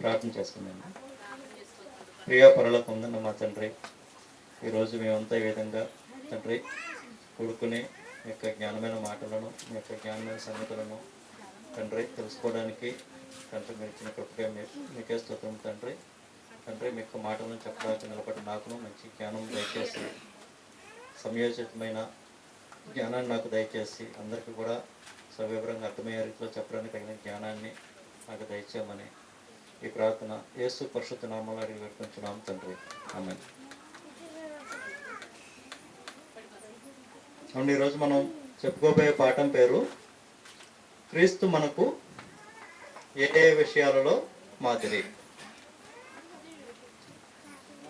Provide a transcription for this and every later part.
ప్రార్థన చేసుకున్నాను ప్రియా పరలోకి ఉందన్న మా తండ్రి ఈరోజు మేమంతా ఈ విధంగా తండ్రి కూడుకుని మీ యొక్క జ్ఞానమైన మాటలను మీ యొక్క జ్ఞానమైన సంగతులను తండ్రి తెలుసుకోవడానికి తండ్రి మీరు ఇచ్చిన కృపగా మీకే స్తోత్రం తండ్రి. తండ్రి మీ యొక్క మాటలను చెప్పడానికి నిలబడి నాకును మంచి జ్ఞానం దయచేసి సమయోచితమైన జ్ఞానాన్ని నాకు దయచేసి అందరికీ కూడా సవివరంగా అర్థమయ్యే రీతిలో చెప్పడానికి తగిన జ్ఞానాన్ని నాకు దయచేయమని ఈ ప్రార్థన యేసు పరిశుద్ధ నామాలు అడిగి పెట్టుకుంటున్నాం తండ్రి. ఆమె అవును ఈరోజు మనం చెప్పుకోబోయే పాఠం పేరు క్రీస్తు మనకు ఏ ఏ విషయాలలో మాదిరి.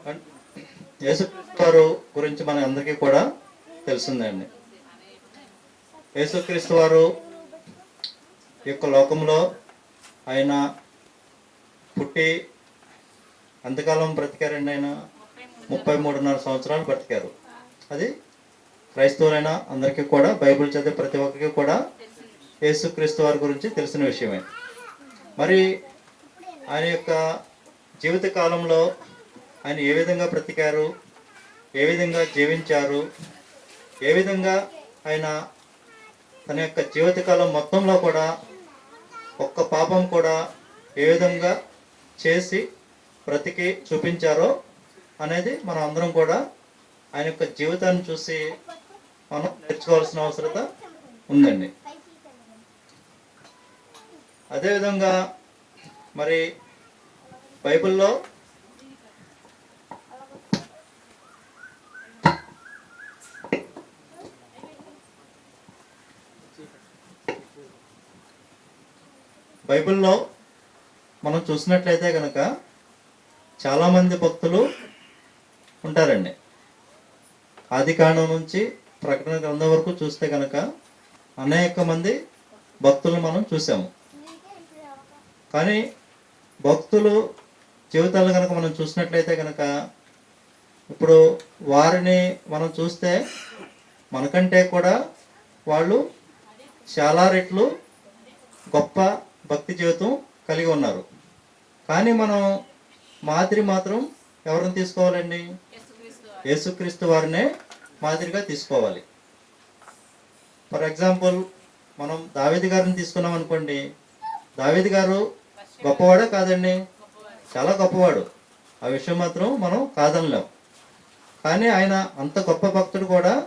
అన్- యేసుక్రీస్తు వారు గురించి మన అందరికీ కూడా తెలిసిందండి. యేసుక్రీస్తు వారు ఈ యొక్క లోకంలో ఆయన పుట్టి అంతకాలం బ్రతికారండి ఆయన ముప్పై మూడున్నర సంవత్సరాలు బ్రతికారు. అది క్రైస్తవులైన అందరికీ కూడా బైబిల్ చదివే ప్రతి ఒక్కరికి కూడా యేసుక్రీస్తు వారి గురించి తెలిసిన విషయమే. మరి ఆయన యొక్క జీవిత కాలంలో ఆయన ఏ విధంగా బ్రతికారు ఏ విధంగా జీవించారు ఏ విధంగా ఆయన తన యొక్క జీవితకాలం మొత్తంలో కూడా ఒక్క పాపం కూడా ఏ విధంగా చేసి బ్రతికి చూపించారో అనేది మనం అందరం కూడా ఆయన యొక్క జీవితాన్ని చూసి మనం నేర్చుకోవాల్సిన అవసరత ఉందండి. అదేవిధంగా మరి బైబిల్లో బైబిల్లో మనం చూసినట్లయితే కనుక చాలామంది భక్తులు ఉంటారండి. ఆది కాండం నుంచి ప్రకటన గ్రంథం వరకు చూస్తే కనుక అనేక మంది భక్తులను మనం చూసాము. కానీ భక్తులు జీవితాలు కనుక మనం చూసినట్లయితే కనుక ఇప్పుడు వారిని మనం చూస్తే మనకంటే కూడా వాళ్ళు చాలా రెట్లు గొప్ప భక్తి జీవితం కలిగి ఉన్నారు. కానీ మనం మాదిరి మాత్రం ఎవరిని తీసుకోవాలండి? యేసుక్రీస్తు వారినే మాదిరిగా తీసుకోవాలి. ఫర్ ఎగ్జాంపుల్ మనం దావేది గారిని తీసుకున్నాం అనుకోండి. దావేది గారు గొప్పవాడే కాదండి? చాలా గొప్పవాడు. ఆ విషయం మాత్రం మనం కాదనలేం. కానీ ఆయన అంత గొప్ప భక్తుడు కూడా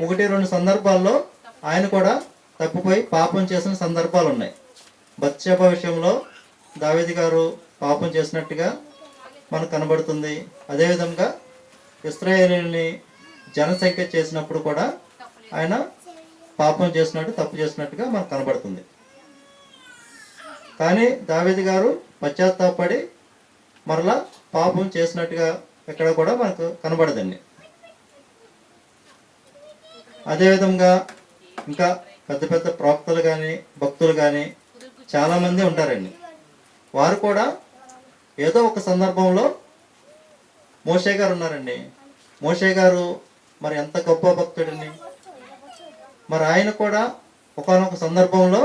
ఒకటి రెండు సందర్భాల్లో ఆయన కూడా తప్పిపోయి పాపం చేసిన సందర్భాలు ఉన్నాయి బత్సేప విషయంలో దావేది గారు పాపం చేసినట్టుగా మనకు కనబడుతుంది. అదేవిధంగా ఇస్రాయేలీని జనసంఖ్య చేసినప్పుడు కూడా ఆయన పాపం చేసినట్టు తప్పు చేసినట్టుగా మనకు కనబడుతుంది. కానీ దావేది గారు పశ్చాత్తాపడి మరలా పాపం చేసినట్టుగా ఎక్కడ కూడా మనకు కనబడదండి. అదేవిధంగా ఇంకా పెద్ద పెద్ద ప్రవక్తలు కానీ భక్తులు కానీ చాలామంది ఉంటారండి. వారు కూడా ఏదో ఒక సందర్భంలో మోషే గారు ఉన్నారండి. మోషే గారు మరి ఎంత గొప్ప భక్తుడిని మరి ఆయన కూడా ఒకనొక సందర్భంలో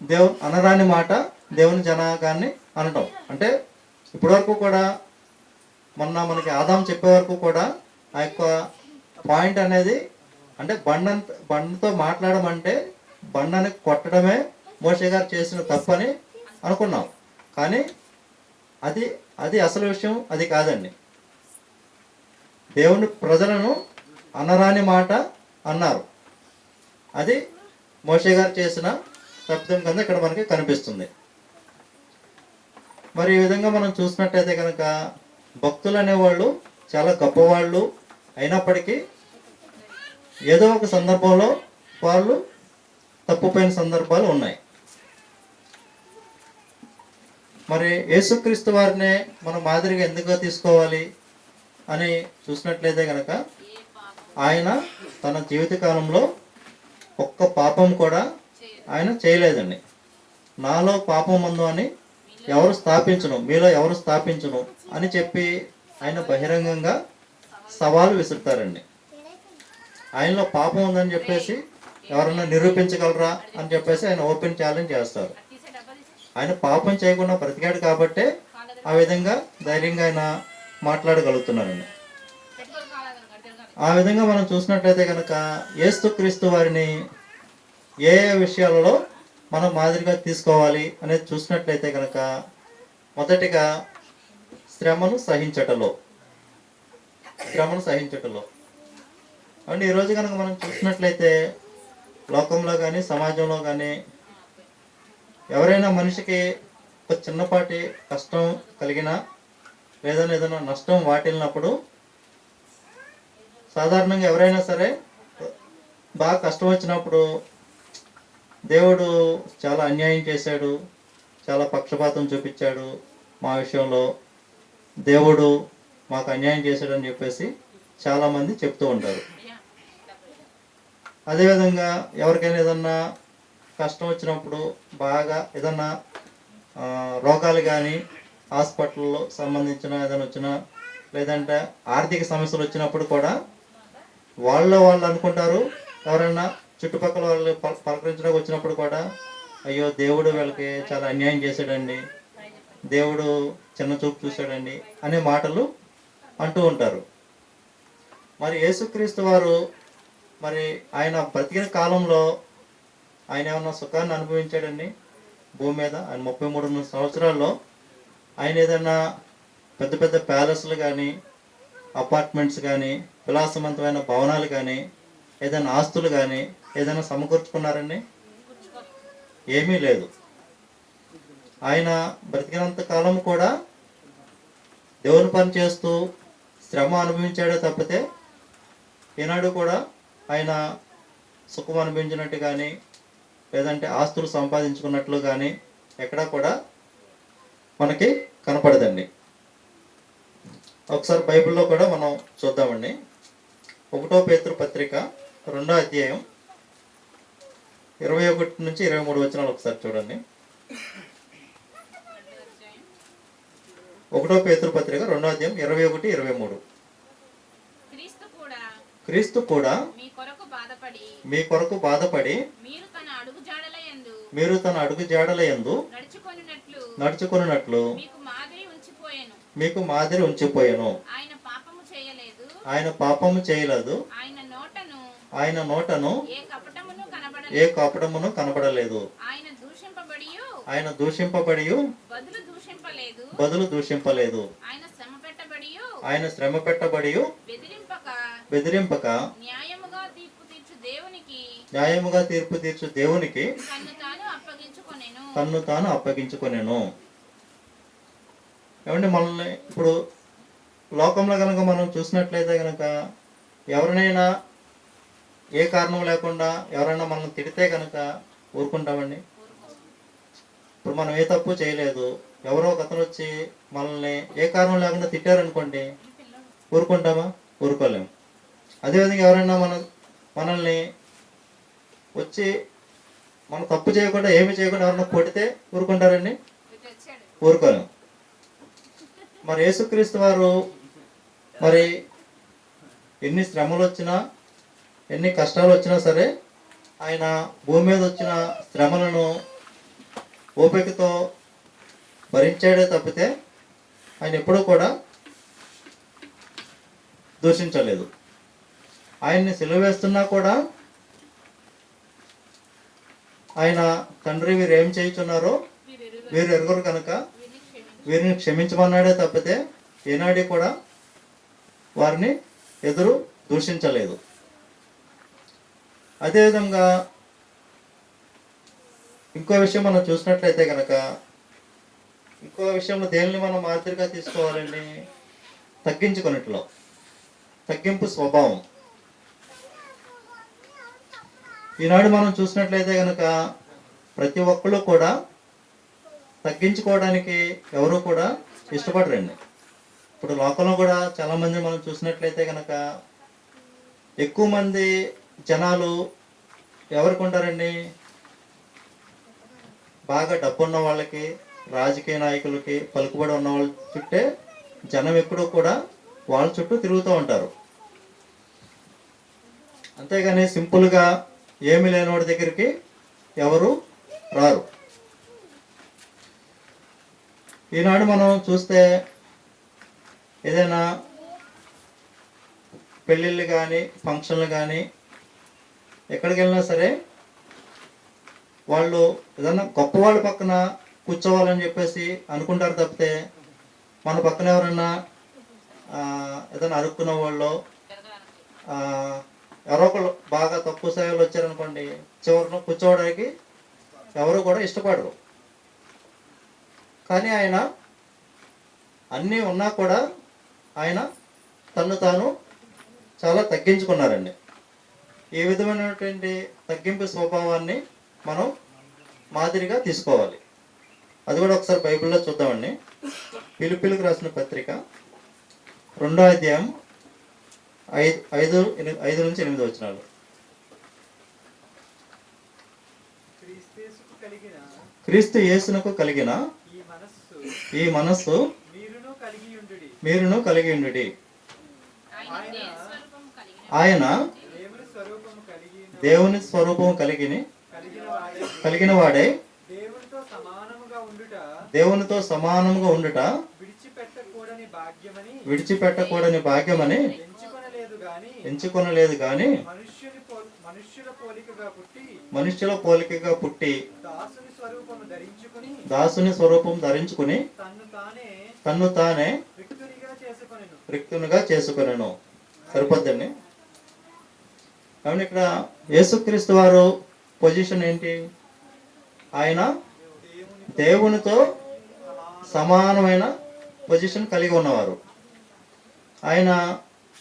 దేవు అనరాని మాట దేవుని జనాగాన్ని అనటం. అంటే ఇప్పటివరకు కూడా మొన్న మనకి ఆదాం చెప్పే వరకు కూడా ఆ యొక్క పాయింట్ అనేది అంటే బండ బండతో మాట్లాడడం అంటే బండని కొట్టడమే మోషే గారు చేసిన తప్పని అనుకున్నాం. కానీ అది అది అసలు విషయం అది కాదండి. దేవుని ప్రజలను అనరాని మాట అన్నారు. అది మోషే గారు చేసిన తప్పిదం కింద ఇక్కడ మనకి కనిపిస్తుంది. మరి ఈ విధంగా మనం చూసినట్టయితే కనుక భక్తులు అనేవాళ్ళు చాలా గొప్పవాళ్ళు అయినప్పటికీ ఏదో ఒక సందర్భంలో వాళ్ళు తప్పుపోయిన సందర్భాలు ఉన్నాయి. మరి యేసుక్రీస్తు వారినే మనం మాదిరిగా ఎందుకు తీసుకోవాలి అని చూసినట్లయితే కనుక ఆయన తన జీవిత కాలంలో ఒక్క పాపం కూడా ఆయన చేయలేదండి. నాలో పాపం ఉందో అని ఎవరు స్థాపించను? మీలో ఎవరు స్థాపించను? అని చెప్పి ఆయన బహిరంగంగా సవాలు విసురుతారండి. ఆయనలో పాపం ఉందని చెప్పేసి ఎవరన్నా నిరూపించగలరా అని చెప్పేసి ఆయన ఓపెన్ ఛాలెంజ్ చేస్తారు. ఆయన పాపం చేయకుండా బ్రతికాడు కాబట్టే ఆ విధంగా ధైర్యంగా ఆయన మాట్లాడగలుగుతున్నారండి. ఆ విధంగా మనం చూసినట్లయితే కనుక ఏసుక్రీస్తు వారిని ఏ ఏ విషయాలలో మనం మాదిరిగా తీసుకోవాలి అనేది చూసినట్లయితే కనుక మొదటిగా శ్రమను సహించటలో శ్రమను సహించటలో. అండ్ ఈరోజు కనుక మనం చూసినట్లయితే లోకంలో కానీ సమాజంలో కానీ ఎవరైనా మనిషికి ఒక చిన్నపాటి కష్టం కలిగినా లేదా ఏదైనా నష్టం వాటిల్లినప్పుడు సాధారణంగా ఎవరైనా సరే బాగా కష్టం వచ్చినప్పుడు దేవుడు చాలా అన్యాయం చేశాడు చాలా పక్షపాతం చూపించాడు మా విషయంలో. దేవుడు మాకు అన్యాయం చేశాడని చెప్పేసి చాలామంది చెప్తూ ఉంటారు. అదేవిధంగా ఎవరికైనా ఏదన్నా కష్టం వచ్చినప్పుడు బాగా ఏదన్నా రోగాలు కానీ హాస్పిటల్లో సంబంధించిన ఏదైనా వచ్చినా లేదంటే ఆర్థిక సమస్యలు వచ్చినప్పుడు కూడా వాళ్ళ వాళ్ళు అనుకుంటారు. ఎవరైనా చుట్టుపక్కల వాళ్ళు పల- పలకరించడానికి వచ్చినప్పుడు కూడా అయ్యో దేవుడు వీళ్ళకి చాలా అన్యాయం చేశాడండి. దేవుడు చిన్న చూపు చూశాడండి అనే మాటలు అంటూ ఉంటారు. మరి యేసుక్రీస్తు వారు మరి ఆయన బ్రతికిన కాలంలో ఆయన ఏమన్నా సుఖాన్ని అనుభవించాడండి? భూమి మీద ఆయన ముప్పై మూడు సంవత్సరాల్లో ఆయన ఏదైనా పెద్ద పెద్ద ప్యాలెస్లు కానీ అపార్ట్మెంట్స్ కానీ విలాసవంతమైన భవనాలు కానీ ఏదైనా ఆస్తులు కానీ ఏదైనా సమకూర్చుకున్నారండి? ఏమీ లేదు. ఆయన బ్రతికినంత కాలం కూడా దేవుని పని చేస్తూ శ్రమ అనుభవించాడే తప్పితే ఈనాడు కూడా ఆయన సుఖం అనుభవించినట్టు కానీ లేదంటే ఆస్తులు సంపాదించుకున్నట్లు కానీ ఎక్కడా కూడా మనకి కనపడదండి. ఒకసారి బైబిల్లో కూడా మనం చూద్దామండి. ఒకటో పేతృ పత్రిక రెండో అధ్యాయం ఇరవై ఒకటి నుంచి ఇరవై మూడు వచనాలు ఒకసారి చూడండి. ఒకటో పేతృ పత్రిక రెండో అధ్యాయం ఇరవై ఒకటి ఇరవై మూడు. క్రీస్తు కూడా మీ కొరకు బాధపడి మీ కొరకు బాధపడి మీరు తన అడుగు జాడల యందు మీరు తన అడుగు జాడల యందు నడుచుకొనినట్లు మీకు మాదిరి ఉంచిపోయాను. మీకు మాదిరి ఉంచిపోయాను. ఆయన పాపము చేయలేదు. ఆయన పాపము చేయలేదు. ఆయన నోటను ఏ కపటమును కనబడలేదు. కాపడమును కనబడలేదు. ఆయన దూషింపబడి బదులు దూషింపలేదు. బదులు దూషింపలేదు. ఆయన శ్రమ పెట్టబడి ఆయన శ్రమ పెట్టబడి బెదిరింపక న్యాయముగా తీర్పు తీర్చు దేవునికి తన్ను తాను అప్పగించుకొనెను. ఏమంటే మనల్ని ఇప్పుడు లోకంలో కనుక మనం చూసినట్లయితే కనుక ఎవరినైనా ఏ కారణం లేకుండా ఎవరైనా మనల్ని తిడితే కనుక ఊరుకుంటామండి? ఇప్పుడు మనం ఏ తప్పు చేయలేదు ఎవరో ఒక అతను వచ్చి మనల్ని ఏ కారణం లేకుండా తిట్టారనుకోండి ఊరుకుంటామా? ఊరుకోలేము. అదేవిధంగా ఎవరైనా మన మనల్ని వచ్చి మనం తప్పు చేయకుండా ఏమి చేయకుండా ఎవరైనా కొడితే ఊరుకుంటారండి? ఇటు ఊరుకోలేం. మరి యేసుక్రీస్తు వారు మరి ఎన్ని శ్రమలు వచ్చినా ఎన్ని కష్టాలు వచ్చినా సరే ఆయన భూమి మీద వచ్చిన శ్రమలను ఓపికతో భరించాడే తప్పితే ఆయన ఎప్పుడూ కూడా దూషించలేదు. ఆయన్ని సిలువేస్తున్నా కూడా ఆయన తండ్రి వీరు ఏం చేయుచున్నారో వీరు ఎరుగురు కనుక వీరిని వీరిని క్షమించమన్నాడే తప్పితే ఏనాడి కూడా వారిని ఎదురు దూషించలేదు. అదేవిధంగా ఇంకో విషయం మనం చూసినట్లయితే కనుక ఇంకో విషయంలో దేనిని మనం మాదిరిగా తీసుకోవాలండి? తగ్గించుకున్నట్లో తగ్గింపు స్వభావం. ఈనాడు మనం చూసినట్లయితే కనుక ప్రతి ఒక్కళ్ళు కూడా తగ్గించుకోవడానికి ఎవరు కూడా ఇష్టపడరండి. ఇప్పుడు లోకంలో కూడా చాలామంది మనం చూసినట్లయితే కనుక ఎక్కువ మంది జనాలు ఎవరికి ఉంటారండి? బాగా డబ్బు ఉన్న వాళ్ళకి రాజకీయ నాయకులకి పలుకుబడి ఉన్న వాళ్ళ చుట్టే జనం ఎప్పుడూ కూడా వాళ్ళ చుట్టూ తిరుగుతూ ఉంటారు. అంతేగాని సింపుల్గా ఏమి లేనివాడి దగ్గరికి ఎవరు రారు. ఈనాడు మనం చూస్తే ఏదైనా పెళ్ళిళ్ళు కానీ ఫంక్షన్లు కానీ ఎక్కడికి వెళ్ళినా సరే వాళ్ళు ఏదన్నా గొప్ప వాళ్ళ పక్కన కూర్చోవాలని చెప్పేసి అనుకుంటారు తప్పితే మన పక్కన ఎవరైనా ఏదైనా అరుక్కున్న వాళ్ళు ఎవరొకరు ఎవరో ఒకళ్ళు బాగా తక్కువ స్థాయిలో వచ్చారనుకోండి చివరిన కూర్చోవడానికి ఎవరు కూడా ఇష్టపడరు. కానీ ఆయన అన్నీ ఉన్నా కూడా ఆయన తను తాను చాలా తగ్గించుకున్నారండి. ఈ విధమైనటువంటి తగ్గింపు స్వభావాన్ని మనం మాదిరిగా తీసుకోవాలి. అది కూడా ఒకసారి బైబిల్లో చూద్దామండి. పిలుపులకు రాసిన పత్రిక రెండో అధ్యాయం ఐదు ఐదు ఐదు నుంచి ఎనిమిది వచ్చినాలు క్రీస్తు యేసునకు కలిగిన ఈ మనస్సు మీరును కలిగి ఉండుడి. ఆయన ఆయన- దేవ స్వరూపం కలిగిన ఆయన దేవుని స్వరూపము కలిగి స్వరూపం కలిగిని కలిగిన వాడే. కలిగిన వాడే దేవునితో సమానముగా ఉండుట దేవునితో సమానముగా ఉండుట విడిచిపెట్టకూడని భాగ్యమని విడిచిపెట్టకూడని భాగ్యమని ఎంచుకొనలేదు గాని మనుష్యుల పోలికగా పుట్టి దాసుని స్వరూపం ధరించుకుని తన్ను తానే రిక్తునిగా చేసుకొనెను. సరిపోద్దండి? కాబట్టి ఇక్కడ యేసుక్రీస్తు వారు పొజిషన్ ఏంటి? ఆయన దేవుని దేవునితో సమాన సమానమైన పొజిషన్ కలిగి ఉన్నవారు. ఆయన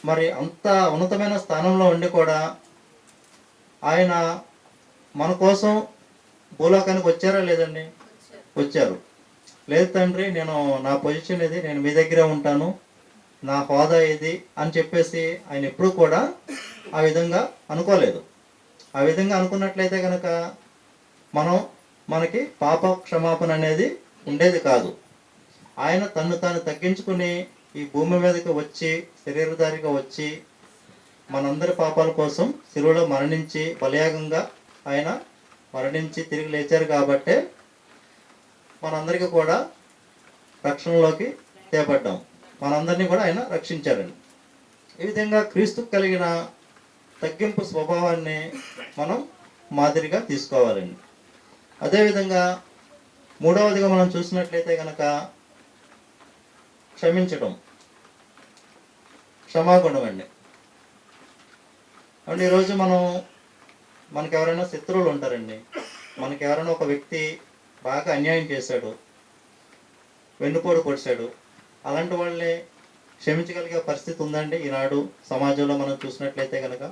మరి అంత ఉన్నతమైన స్థానంలో ఉండి కూడా ఆయన మన కోసం భూలోకానికి వచ్చారా లేదండి? వచ్చారు. లేదు తండ్రి నేను నా పొజిషన్ ఇది నేను మీ దగ్గరే ఉంటాను నా హోదా ఇది అని చెప్పేసి ఆయన ఎప్పుడూ కూడా ఆ విధంగా అనుకోలేదు. ఆ విధంగా అనుకున్నట్లయితే కనుక మనం మనకి పాప క్షమాపణ అనేది ఉండేది కాదు. ఆయన తన్ను తాను తగ్గించుకుని ఈ భూమి మీదకి వచ్చి శరీరధారిగా వచ్చి మనందరి పాపాల కోసం శిలువలో మరణించి బలయాగంగా ఆయన మరణించి తిరిగి లేచారు కాబట్టే మనందరికీ కూడా రక్షణలోకి చేపడ్డాం మనందరినీ కూడా ఆయన రక్షించారండి ఈ విధంగా క్రీస్తు కలిగిన తగ్గింపు స్వభావాన్ని మనం మాదిరిగా తీసుకోవాలండి. అదేవిధంగా మూడవదిగా మనం చూసినట్లయితే కనుక క్షమించటం. క్షమాగుణం అండి. అంటే ఈరోజు మనం మనకి ఎవరైనా శత్రువులు ఉంటారండి. మనకి ఎవరైనా ఒక వ్యక్తి బాగా అన్యాయం చేశాడు వెన్నుకోడు పొడిచాడు అలాంటి వాళ్ళని క్షమించగలిగే పరిస్థితి ఉందండి ఈనాడు సమాజంలో మనం చూసినట్లయితే కనుక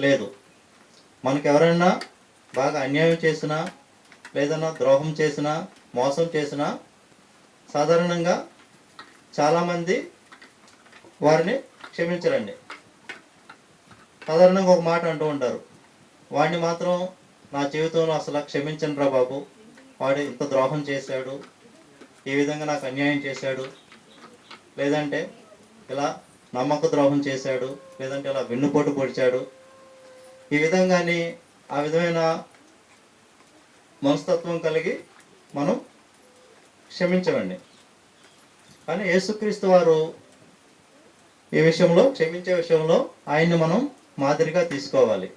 లేదు. మనకి ఎవరైనా బాగా అన్యాయం చేసినా లేదన్నా ద్రోహం చేసినా మోసం చేసినా సాధారణంగా చాలామంది వారిని క్షమించరండి. సాధారణంగా ఒక మాట అంటూ ఉంటారు. వాడిని మాత్రం నా జీవితంలో అసలు క్షమించను రా బాబు. వాడు ఇంత ద్రోహం చేశాడు. ఈ విధంగా నాకు అన్యాయం చేశాడు. లేదంటే ఇలా నమ్మక ద్రోహం చేశాడు. లేదంటే ఇలా వెన్నుపోటు పొడిచాడు. ఈ విధంగానే ఆ విధమైన మనస్తత్వం కలిగి మనం క్షమించమండి కానీ యేసుక్రీస్తు వారు ఈ విషయంలో క్షమించే విషయంలో ఆయన్ని మనం మాదిరిగా తీసుకోవాలి.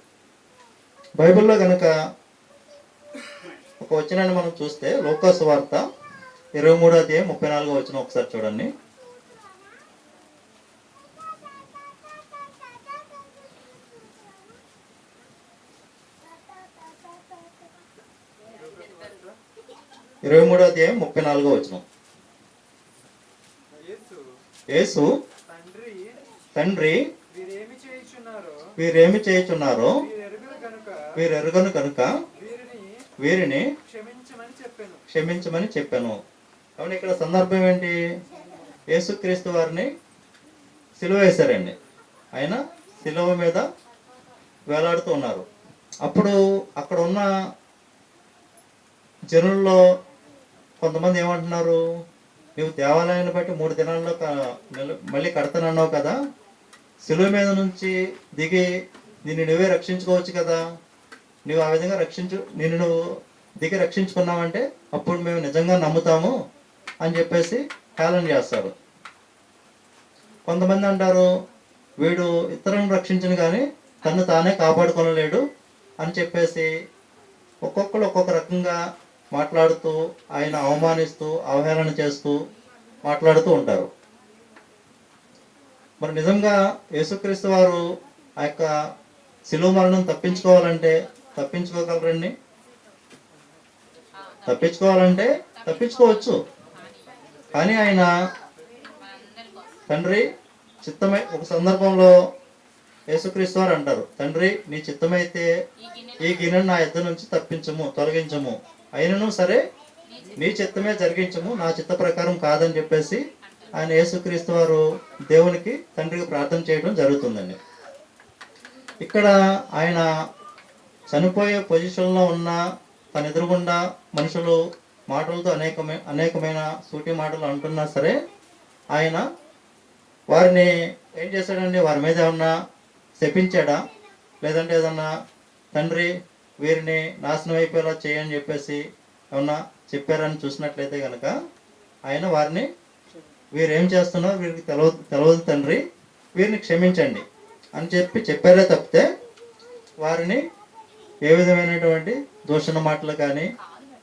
బైబిల్లో కనుక ఒక వచనాన్ని మనం చూస్తే లోకాసు వార్త ఇరవై మూడో అధ్యాయం ముప్పై నాలుగో వచ్చిన ఒకసారి చూడండి. ఇరవై మూడో అధ్యాయం ముప్పై నాలుగో వచ్చినాం యేసు తండ్రి వీరేమి చేయుచున్నారో వీరెరుగను కనుక వీరిని వీరిని క్షమించమని చెప్పాను. క్షమించమని చెప్పాను. కాబట్టి ఇక్కడ సందర్భం ఏంటి? యేసుక్రీస్తు వారిని సిలువ వేశారండి. ఆయన సిలువ మీద వేలాడుతూ ఉన్నారు. అప్పుడు అక్కడ ఉన్న జనుల్లో కొంతమంది ఏమంటున్నారు? నువ్వు దేవాలయాన్ని బట్టి మూడు దినాల్లో మళ్ళీ కడతానన్నావు కదా? సిలువ మీద నుంచి దిగి నిన్ను నువ్వే రక్షించుకోవచ్చు కదా? నువ్వు ఆ విధంగా రక్షించు నిన్ను నువ్వు దిగి రక్షించుకున్నావంటే అప్పుడు మేము నిజంగా నమ్ముతాము అని చెప్పేసి హేళన చేస్తారు. కొంతమంది అంటారు వీడు ఇతరులను రక్షించను కానీ తను తానే కాపాడుకొనలేడు అని చెప్పేసి ఒక్కొక్కరు ఒక్కొక్క రకంగా మాట్లాడుతూ ఆయన అవమానిస్తూ అవహేళన చేస్తూ మాట్లాడుతూ ఉంటారు. మరి నిజంగా యేసుక్రీస్తు వారు ఆ యొక్క శిలువ మరణం తప్పించుకోవాలంటే తప్పించుకోగలరండి? తప్పించుకోవాలంటే తప్పించుకోవచ్చు. కానీ ఆయన తండ్రి చిత్తమై ఒక సందర్భంలో యేసుక్రీస్తు వారు అంటారు తండ్రి నీ చిత్తమైతే ఈ గిన్నెను నా ఇద్దరు నుంచి తప్పించము తొలగించము. అయినను సరే నీ చిత్తమే జరిగించము నా చిత్త ప్రకారం కాదని చెప్పేసి ఆయన యేసుక్రీస్తు వారు దేవునికి తండ్రికి ప్రార్థన చేయడం జరుగుతుందండి. ఇక్కడ ఆయన చనిపోయే పొజిషన్లో ఉన్న తన ఎదురుగుండా మనుషులు మాటలతో అనేకమే అనేకమైన సూటి మాటలు అంటున్నా సరే ఆయన వారిని ఏం చేశాడండి? వారి మీద ఏమన్నా శపించాడా? లేదంటే ఏదన్నా తండ్రి వీరిని నాశనం అయిపోయేలా చేయని చెప్పేసి ఏమన్నా చెప్పారని చూసినట్లయితే కనుక ఆయన వారిని వీరు ఏం చేస్తున్నారో వీరికి తెలవ తెలవదు తండ్రి వీరిని క్షమించండి అని చెప్పి చెప్పారే తప్పితే వారిని ఏ విధమైనటువంటి దూషణ మాటలు కానీ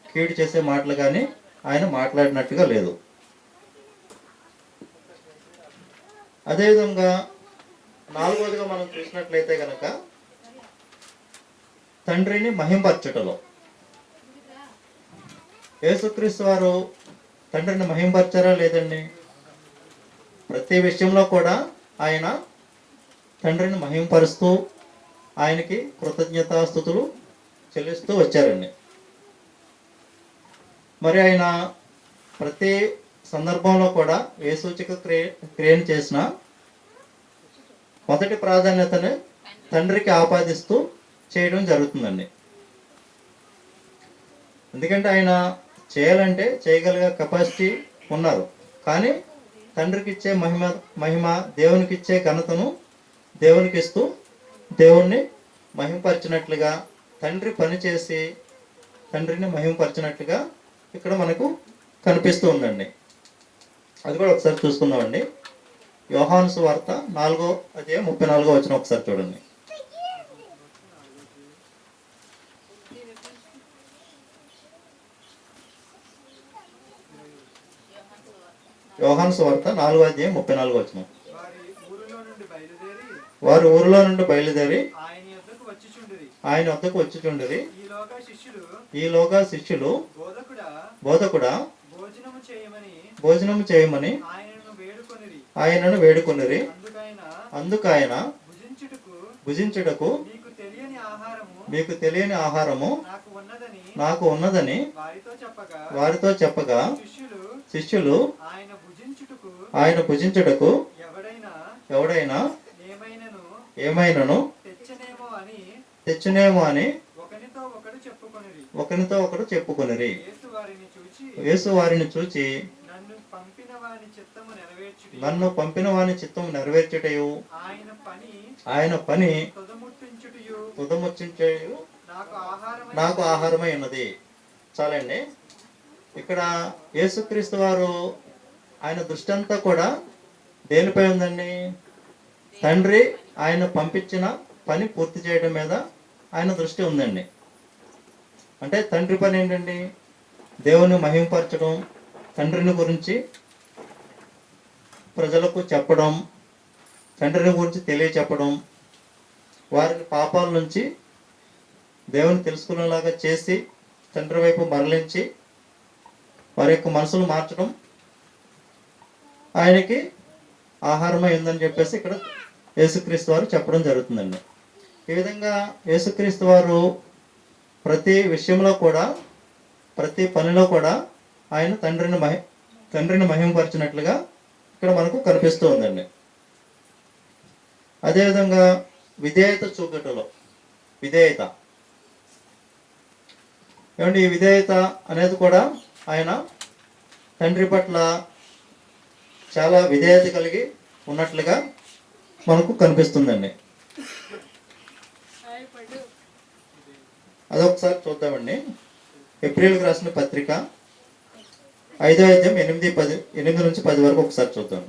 కీడు చేసే మాటలు కానీ ఆయన మాట్లాడినట్టుగా లేదు. అదేవిధంగా నాలుగోదిగా మనం చూసినట్లయితే కనుక తండ్రిని మహింపరచుటలో. యేసుక్రీస్తు వారు తండ్రిని మహింపరచారా లేదండి? ప్రతి విషయంలో కూడా ఆయన తండ్రిని మహింపరుస్తూ ఆయనకి కృతజ్ఞతాస్థుతులు చెల్లిస్తూ వచ్చారండి. మరి ఆయన ప్రతి సందర్భంలో కూడా ఏ సూచిక క్రియ క్రియను చేసినా మొదటి ప్రాధాన్యతను తండ్రికి ఆపాదిస్తూ చేయడం జరుగుతుందండి. ఎందుకంటే ఆయన చేయాలంటే చేయగలిగే కెపాసిటీ ఉన్నారు. కానీ తండ్రికి ఇచ్చే మహిమ మహిమ దేవునికి ఇచ్చే ఘనతను దేవునికి ఇస్తూ దేవుణ్ణి మహిమపరిచినట్లుగా తండ్రి పని చేసి తండ్రిని మహిమపరిచినట్లుగా ఇక్కడ మనకు కనిపిస్తూ ఉందండి. అది కూడా ఒకసారి చూసుకుందామండి. యోహాన్స్ వార్త నాలుగో అదే ముప్పై నాలుగో వచ్చిన ఒకసారి చూడండి. యోహాను వార్త నాలుగో అధ్యాయం ముప్పై నాలుగో వచ్చిన వారి ఊరిలో నుండి బయలుదేరి ఆయన వద్దకు ఈలోగా శిష్యులు ఈలోగా శిష్యులు బోధకుడా భోజనము చేయమని భోజనం చేయమని ఆయనను వేడుకొనిరి. అందుకు ఆయన భుజించుటకు మీకు తెలియని ఆహారము నాకు ఉన్నదని వారితో చెప్పగా వారితో చెప్పగా శిష్యులు శిష్యులు ఆయన భుజించుటకు ఎవడైనా ఏమైనను తెచ్చనేమో అని ఒకరితో ఒకడు చెప్పుకొనిరి. యేసు వారిని చూచి నన్ను పంపిన వాని చిత్తము చిత్తం నెరవేర్చుటయు. ఆయన పని ఆహారమై నాకు ఆహారమై ఉన్నది. చాలండి. ఇక్కడ యేసుక్రీస్తు వారు ఆయన దృష్టి అంతా కూడా దేనిపై ఉందండి? తండ్రి ఆయన పంపించిన పని పూర్తి చేయడం మీద ఆయన దృష్టి ఉందండి. అంటే తండ్రి పని ఏంటండి? దేవుని మహింపరచడం తండ్రిని గురించి ప్రజలకు చెప్పడం తండ్రిని గురించి తెలియచెప్పడం వారిని పాపాల నుంచి దేవుని తెలుసుకునేలాగా చేసి తండ్రి వైపు మరలించి వారి యొక్క మనసును మార్చడం ఆయనకి ఆహారమై ఉందని చెప్పేసి ఇక్కడ యేసుక్రీస్తు వారు చెప్పడం జరుగుతుందండి. ఈ విధంగా యేసుక్రీస్తు వారు ప్రతి విషయంలో కూడా ప్రతి పనిలో కూడా ఆయన తండ్రిని మహి తండ్రిని మహిమపరిచినట్లుగా ఇక్కడ మనకు కనిపిస్తూ ఉందండి. అదేవిధంగా విధేయత చూపటలో విధేయత. ఏమండి ఈ విధేయత అనేది కూడా ఆయన తండ్రి పట్ల చాలా విధేయత కలిగి ఉన్నట్లుగా మనకు కనిపిస్తుందండి. అదొకసారి చూద్దామండి. ఏప్రిల్కి రాసిన పత్రిక ఐదో అధ్యాయం ఎనిమిది పది ఎనిమిది నుంచి పది వరకు ఒకసారి చూద్దాం.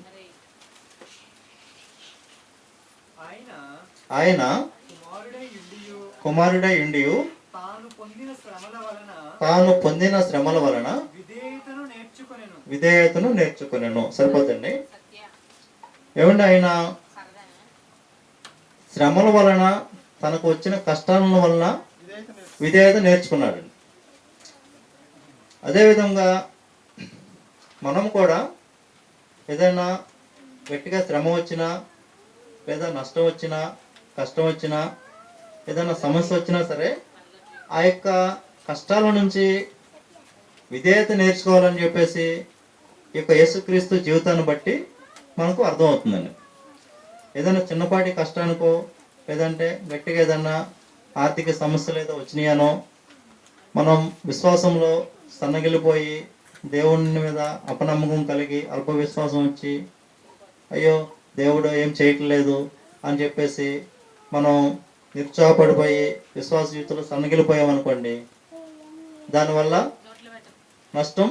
ఆయన కుమారుడై ఇండియు తాను పొందిన శ్రమల వలన తాను పొందిన శ్రమల వలన విధేయతను నేర్చుకొనెను విధేయతను నేర్చుకునేను. సరిపోతుంది ఏమండి ఆయన? శ్రమల వలన తనకు వచ్చిన కష్టాల వలన విధేయత నేర్చుకున్నాడు. అదేవిధంగా మనం కూడా ఏదైనా గట్టిగా శ్రమ వచ్చినా లేదా నష్టం వచ్చినా కష్టం వచ్చినా ఏదైనా సమస్య వచ్చినా సరే ఆ యొక్క కష్టాల నుంచి విధేయత నేర్చుకోవాలని చెప్పేసి యొక్క యేసుక్రీస్తు జీవితాన్ని బట్టి మనకు అర్థమవుతుందండి. ఏదైనా చిన్నపాటి కష్టానికో లేదంటే గట్టిగా ఏదైనా ఆర్థిక సమస్యలు ఏదో వచ్చినాయనో మనం విశ్వాసంలో సన్నగిలిపోయి దేవుని మీద అపనమ్మకం కలిగి అల్ప విశ్వాసం వచ్చి అయ్యో దేవుడు ఏం చేయట్లేదు అని చెప్పేసి మనం నిరుత్సాహపడిపోయి విశ్వాస జీవితంలో సన్నగిలిపోయామనుకోండి దానివల్ల నష్టం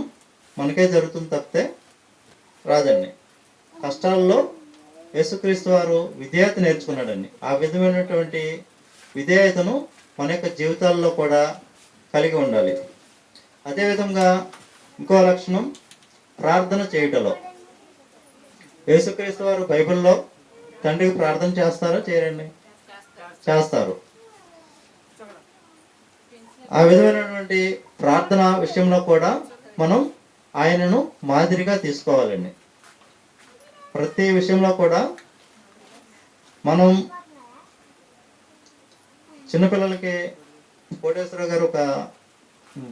మనకే జరుగుతుంది తప్పితే రాదండి. కష్టాల్లో యేసుక్రీస్తు వారు విధేయత నేర్చుకున్నాడండి. ఆ విధమైనటువంటి విధేయతను మన యొక్క జీవితాల్లో కూడా కలిగి ఉండాలి. అదేవిధంగా ఇంకో లక్షణం ప్రార్థన చేయుటలో. యేసుక్రీస్తు వారు బైబిల్లో తండ్రికి ప్రార్థన చేస్తారో? చేయరండి. చేస్తారు. ఆ విధమైనటువంటి ప్రార్థన విషయంలో కూడా మనం ఆయనను మాదిరిగా తీసుకోవాలండి. ప్రతి విషయంలో కూడా మనం చిన్నపిల్లలకి కోటేశ్వరరావు గారు ఒక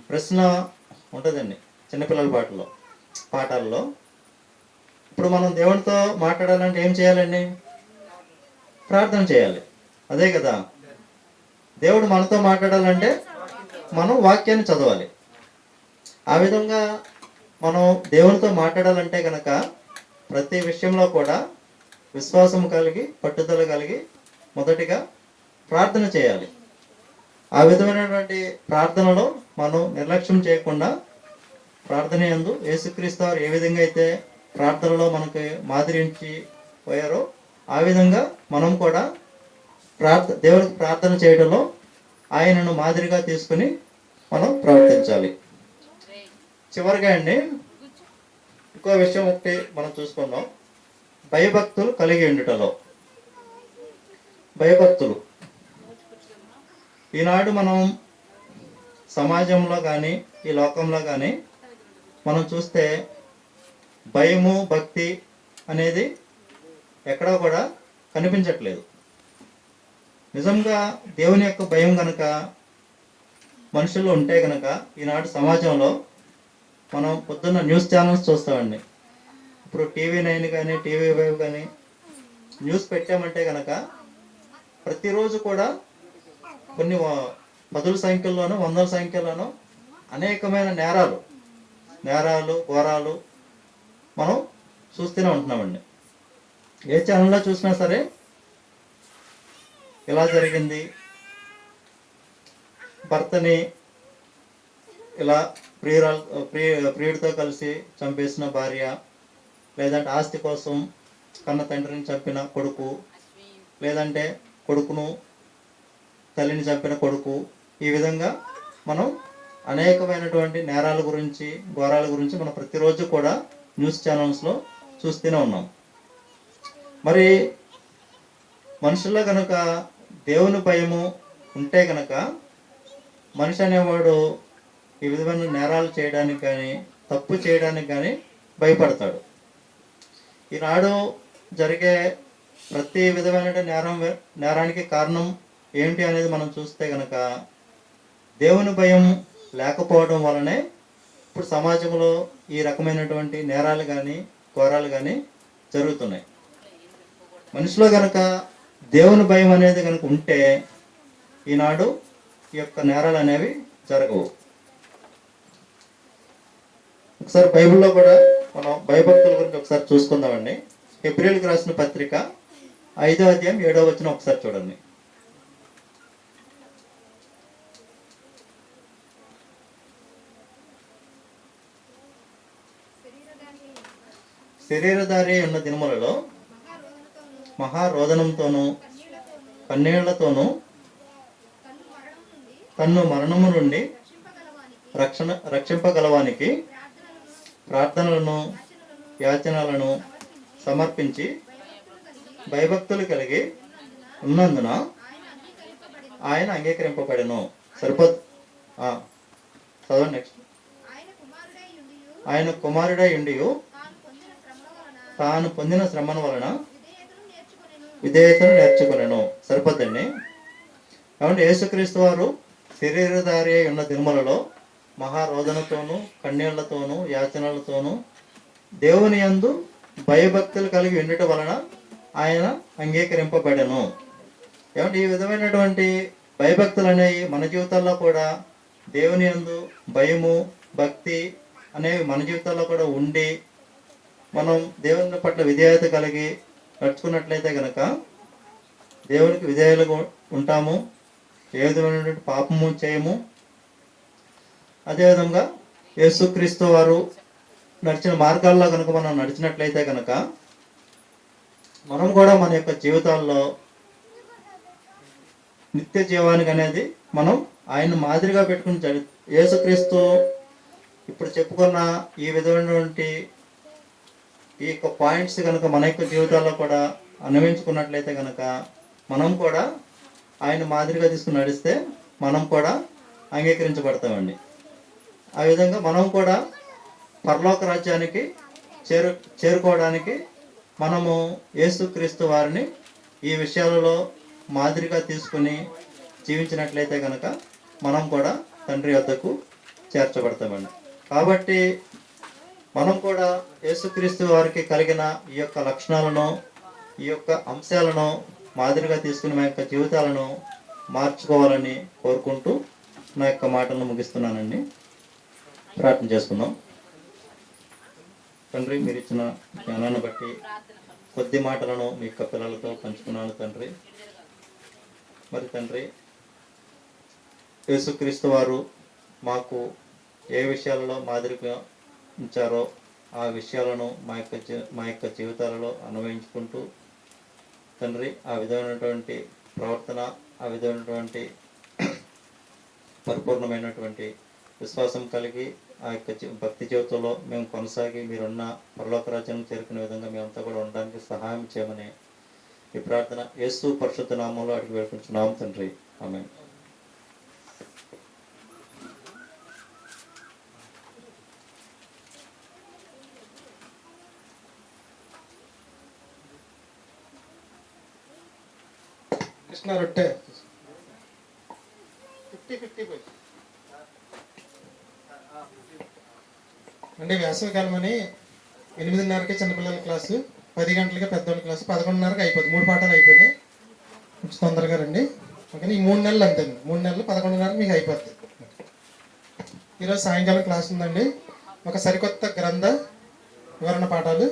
ప్రశ్న ఉంటుందండి చిన్నపిల్లల పాటలో పాఠాల్లో ఇప్పుడు మనం దేవునితో మాట్లాడాలంటే ఏం చేయాలండి? ప్రార్థన చేయాలి. అదే కదా. దేవుడు మనతో మాట్లాడాలంటే మనం వాక్యాన్ని చదవాలి. ఆ విధంగా మనం దేవునితో మాట్లాడాలంటే కనుక ప్రతి విషయంలో కూడా విశ్వాసం కలిగి పట్టుదల కలిగి మొదటిగా ప్రార్థన చేయాలి. ఆ విధమైనటువంటి ప్రార్థనలో మనం నిర్లక్ష్యం చేయకుండా ప్రార్థన ఎందు యేసుక్రీస్తు వారు ఏ విధంగా అయితే ప్రార్థనలో మనకి మాదిరించి పోయారో ఆ విధంగా మనం కూడా ప్రార్థ దేవుడికి ప్రార్థన చేయడంలో ఆయనను మాదిరిగా తీసుకుని మనం ప్రవర్తించాలి చివరిగా అండి ఇంకో విషయం ఒకటి మనం చూసుకుందాం. భయభక్తులు కలిగి ఉండుటలో. భయభక్తులు. ఈనాడు మనం సమాజంలో కానీ ఈ లోకంలో కానీ మనం చూస్తే భయము భక్తి అనేది ఎక్కడా కూడా కనిపించట్లేదు. నిజంగా దేవుని యొక్క భయం కనుక మనుషుల్లో ఉంటే కనుక ఈనాడు సమాజంలో మనం పొద్దున్న న్యూస్ ఛానల్స్ చూస్తామండి. ఇప్పుడు టీవీ నైన్ కానీ టీవీ ఫైవ్ కానీ న్యూస్ పెట్టామంటే కనుక ప్రతిరోజు కూడా కొన్ని పదుల సంఖ్యల్లోనూ వందల సంఖ్యలోనూ అనేకమైన నేరాలు నేరాలు ఘోరాలు మనం చూస్తూనే ఉంటున్నామండి. ఏ ఛానల్లో చూసినా సరే ఇలా జరిగింది భర్తని ఇలా ప్రియురాలు ప్రియ ప్రియుడితో కలిసి చంపేసిన భార్య లేదంటే ఆస్తి కోసం కన్న తండ్రిని చంపిన కొడుకు లేదంటే కొడుకును తల్లిని చంపిన కొడుకు. ఈ విధంగా మనం అనేకమైనటువంటి నేరాల గురించి ఘోరాల గురించి మనం ప్రతిరోజు కూడా న్యూస్ ఛానల్స్లో చూస్తూనే ఉన్నాం. మరి మనుషుల్లో కనుక దేవుని భయము ఉంటే కనుక మనిషి అనేవాడు ఈ విధమైన నేరాలు చేయడానికి కానీ తప్పు చేయడానికి కానీ భయపడతాడు. ఈనాడు జరిగే ప్రతి విధమైన నేరం నేరానికి కారణం ఏంటి అనేది మనం చూస్తే కనుక దేవుని భయం లేకపోవడం వలనే ఇప్పుడు సమాజంలో ఈ రకమైనటువంటి నేరాలు కానీ ఘోరాలు కానీ జరుగుతున్నాయి. మనిషిలో కనుక దేవుని భయం అనేది కనుక ఉంటే ఈనాడు ఈ యొక్క నేరాలు అనేవి జరగవు. ఒకసారి బైబిల్లో కూడా మనం భయభక్తుల గురించి ఒకసారి చూసుకుందామండి. ఏప్రిల్కి రాసిన పత్రిక ఐదో అధ్యాయం ఏడో వచ్చిన ఒకసారి చూడండి. శరీరధారి ఉన్న దినములలో మహారోదనంతోనూ కన్నీళ్ళతోనూ తన్ను మరణము నుండి రక్షణ రక్షింపగలవానికి ప్రార్థనలను యాచనలను సమర్పించి భయభక్తులు కలిగి ఉన్నందున ఆయన అంగీకరింపబడెను. సరిపో చదవండి నెక్స్ట్. ఆయన కుమారుడై ఉండి తాను పొందిన శ్రమను వలన విధేయతను నేర్చుకునేను. సరిపోద్దండి. కాబట్టి యేసుక్రీస్తు వారు శరీరధారి ఉన్న తిరుమలలో మహారోదనతోనూ కన్నీళ్ళతోనూ యాచనలతోనూ దేవుని యందు భయభక్తులు కలిగి ఉండటం వలన ఆయన అంగీకరింపబడెను. ఏమంటే ఈ విధమైనటువంటి భయభక్తులు అనేవి మన జీవితాల్లో కూడా దేవుని యందు భయము భక్తి అనేవి మన జీవితాల్లో కూడా ఉండి మనం దేవుని పట్ల విధేయత కలిగి నడుచుకున్నట్లయితే గనక దేవునికి విధేయులుగా ఉంటాము. ఏ విధమైనటువంటి పాపము చేయము. అదేవిధంగా యేసుక్రీస్తు వారు నడిచిన మార్గాల్లో కనుక మనం నడిచినట్లయితే కనుక మనం కూడా మన యొక్క జీవితాల్లో నిత్య జీవానికి అనేది మనం ఆయన మాదిరిగా పెట్టుకుని చడి- యేసుక్రీస్తు ఇప్పుడు చెప్పుకున్న ఈ విధమైనటువంటి ఈ యొక్క పాయింట్స్ కనుక మన యొక్క జీవితాల్లో కూడా అన్వయించుకున్నట్లయితే కనుక మనం కూడా ఆయన మాదిరిగా తీసుకుని నడిస్తే మనం కూడా అంగీకరించబడతామండి. ఆ విధంగా మనం కూడా పరలోక రాజ్యానికి చేరు చేరుకోవడానికి మనము యేసుక్రీస్తు వారిని ఈ విషయాలలో మాదిరిగా తీసుకుని జీవించినట్లయితే కనుక మనం కూడా తండ్రి వద్దకు చేర్చబడతామండి. కాబట్టి మనం కూడా యేసుక్రీస్తు వారికి కలిగిన ఈ యొక్క లక్షణాలను ఈ యొక్క అంశాలను మాదిరిగా తీసుకుని మా యొక్క జీవితాలను మార్చుకోవాలని కోరుకుంటూ నా యొక్క మాటలను ముగిస్తున్నానండి. ప్రార్థన చేసుకుందాం. తండ్రి మీరు ఇచ్చిన జ్ఞానాన్ని బట్టి కొద్ది మాటలను మీ యొక్క పిల్లలతో పంచుకున్నాను తండ్రి. మరి తండ్రి యేసుక్రీస్తు వారు మాకు ఏ విషయాలలో మాదిరిగా ఉంచారో ఆ విషయాలను మా యొక్క మా యొక్క జీవితాలలో అన్వయించుకుంటూ తండ్రి ఆ విధమైనటువంటి ప్రవర్తన ఆ విధమైనటువంటి పరిపూర్ణమైనటువంటి విశ్వాసం కలిగి ఆ యొక్క భక్తి జీవితంలో మేము కొనసాగి మీరున్న పరలోక రాజ్యం చేరుకునే విధంగా మేమంతా కూడా ఉండడానికి సహాయం చేయమని ఈ ప్రార్థన యేసు పరిశుద్ధ నామంలో అడిగి వేడుకుంటున్నాం తండ్రి. ఆమె కృష్ణ రొట్టె అంటే వేసవికాలం అని ఎనిమిదిన్నరకి చిన్నపిల్లల క్లాసు పది గంటలకి పెద్దవాళ్ళ క్లాసు పదకొండున్నరకి అయిపోతుంది మూడు పాఠాలు అయిపోయినాయి. కొంచెం తొందరగా రండి. ఓకే ఈ మూడు నెలలు అంతే మూడు నెలలు పదకొండున్నరకు మీకు అయిపోద్ది. ఈరోజు సాయంకాలం క్లాస్ ఉందండి. ఒక సరికొత్త గ్రంథ వివరణ పాఠాలు.